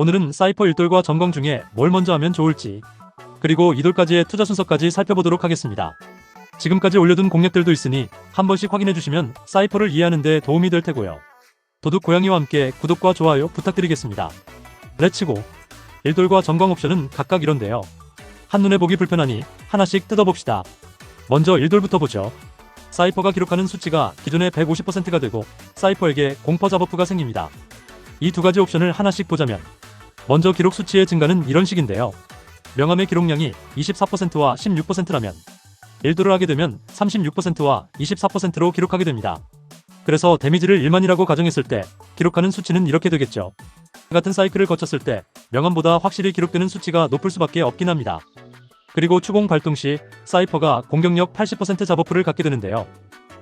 오늘은 사이퍼 1돌과 전공 중에 뭘 먼저 하면 좋을지 그리고 2돌까지의 투자 순서까지 살펴보도록 하겠습니다. 지금까지 올려둔 공략들도 있으니 한 번씩 확인해 주시면 사이퍼를 이해하는 데 도움이 될 테고요. 도둑 고양이와 함께 구독과 좋아요 부탁드리겠습니다. 레츠고 1돌과 전광 옵션은 각각 이런데요. 한눈에 보기 불편하니 하나씩 뜯어봅시다. 먼저 1돌부터 보죠. 사이퍼가 기록하는 수치가 기존의 150%가 되고 사이퍼에게 공퍼 잡버프가 생깁니다. 이 두 가지 옵션을 하나씩 보자면 먼저 기록 수치의 증가는 이런 식인데요. 명함의 기록량이 24%와 16%라면 1도를 하게 되면 36%와 24%로 기록하게 됩니다. 그래서 데미지를 1만이라고 가정했을 때 기록하는 수치는 이렇게 되겠죠. 같은 사이클을 거쳤을 때 명함보다 확실히 기록되는 수치가 높을 수밖에 없긴 합니다. 그리고 추공 발동 시 사이퍼가 공격력 80% 잡어프를 갖게 되는데요.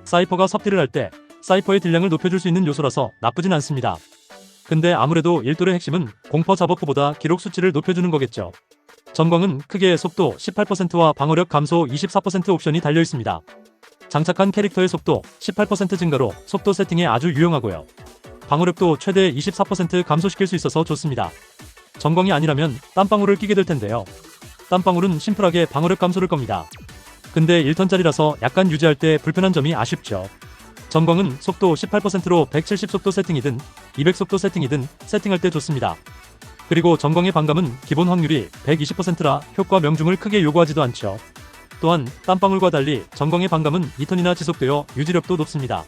사이퍼가 섭딜을 할때 사이퍼의 딜량을 높여줄 수 있는 요소라서 나쁘진 않습니다. 근데 아무래도 1돌의 핵심은 공퍼 잡어프보다 기록 수치를 높여주는 거겠죠. 전광은 크게 속도 18%와 방어력 감소 24% 옵션이 달려 있습니다. 장착한 캐릭터의 속도 18% 증가로 속도 세팅에 아주 유용하고요. 방어력도 최대 24% 감소시킬 수 있어서 좋습니다. 전광이 아니라면 땀방울을 끼게 될 텐데요. 땀방울은 심플하게 방어력 감소를 겁니다. 근데 1턴짜리라서 약간 유지할 때 불편한 점이 아쉽죠. 전광은 속도 18%로 170속도 세팅이든 200속도 세팅이든 세팅할 때 좋습니다. 그리고 전광의 반감은 기본 확률이 120%라 효과 명중을 크게 요구하지도 않죠. 또한 땀방울과 달리 전광의 반감은 2턴이나 지속되어 유지력도 높습니다.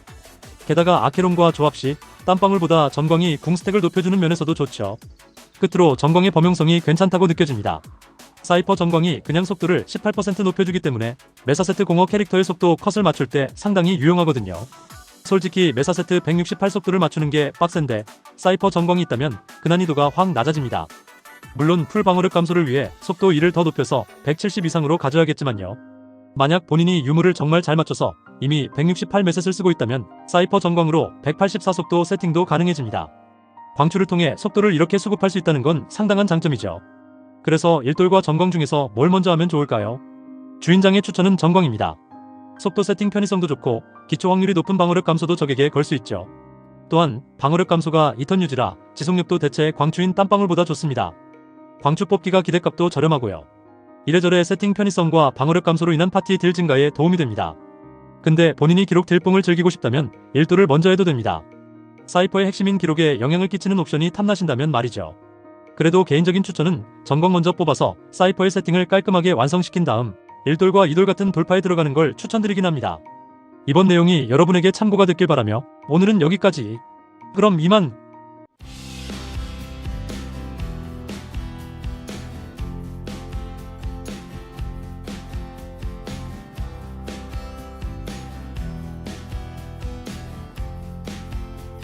게다가 아케론과 조합 시 땀방울보다 전광이 궁스택을 높여주는 면에서도 좋죠. 끝으로 전광의 범용성이 괜찮다고 느껴집니다. 사이퍼 전광이 그냥 속도를 18% 높여주기 때문에 메사세트 공허 캐릭터의 속도 컷을 맞출 때 상당히 유용하거든요. 솔직히 메사세트 168 속도를 맞추는 게 빡센데 사이퍼 전광이 있다면 그 난이도가 확 낮아집니다. 물론 풀 방어력 감소를 위해 속도 1을 더 높여서 170 이상으로 가져야겠지만요. 만약 본인이 유무를 정말 잘 맞춰서 이미 168 메셋을 쓰고 있다면 사이퍼 전광으로 184 속도 세팅도 가능해집니다. 광출을 통해 속도를 이렇게 수급할 수 있다는 건 상당한 장점이죠. 그래서 일돌과 전광 중에서 뭘 먼저 하면 좋을까요? 주인장의 추천은 전광입니다. 속도 세팅 편의성도 좋고 기초 확률이 높은 방어력 감소도 적에게 걸 수 있죠. 또한 방어력 감소가 2턴 유지라 지속력도 대체 광추인 땀방울보다 좋습니다. 광추 뽑기가 기대값도 저렴하고요. 이래저래 세팅 편의성과 방어력 감소로 인한 파티 딜 증가에 도움이 됩니다. 근데 본인이 기록 딜뽕을 즐기고 싶다면 1도를 먼저 해도 됩니다. 사이퍼의 핵심인 기록에 영향을 끼치는 옵션이 탐나신다면 말이죠. 그래도 개인적인 추천은 전광 먼저 뽑아서 사이퍼의 세팅을 깔끔하게 완성시킨 다음 1돌과 2돌 같은 돌파에 들어가는 걸 추천드리긴 합니다. 이번 내용이 여러분에게 참고가 됐길 바라며 오늘은 여기까지. 그럼 이만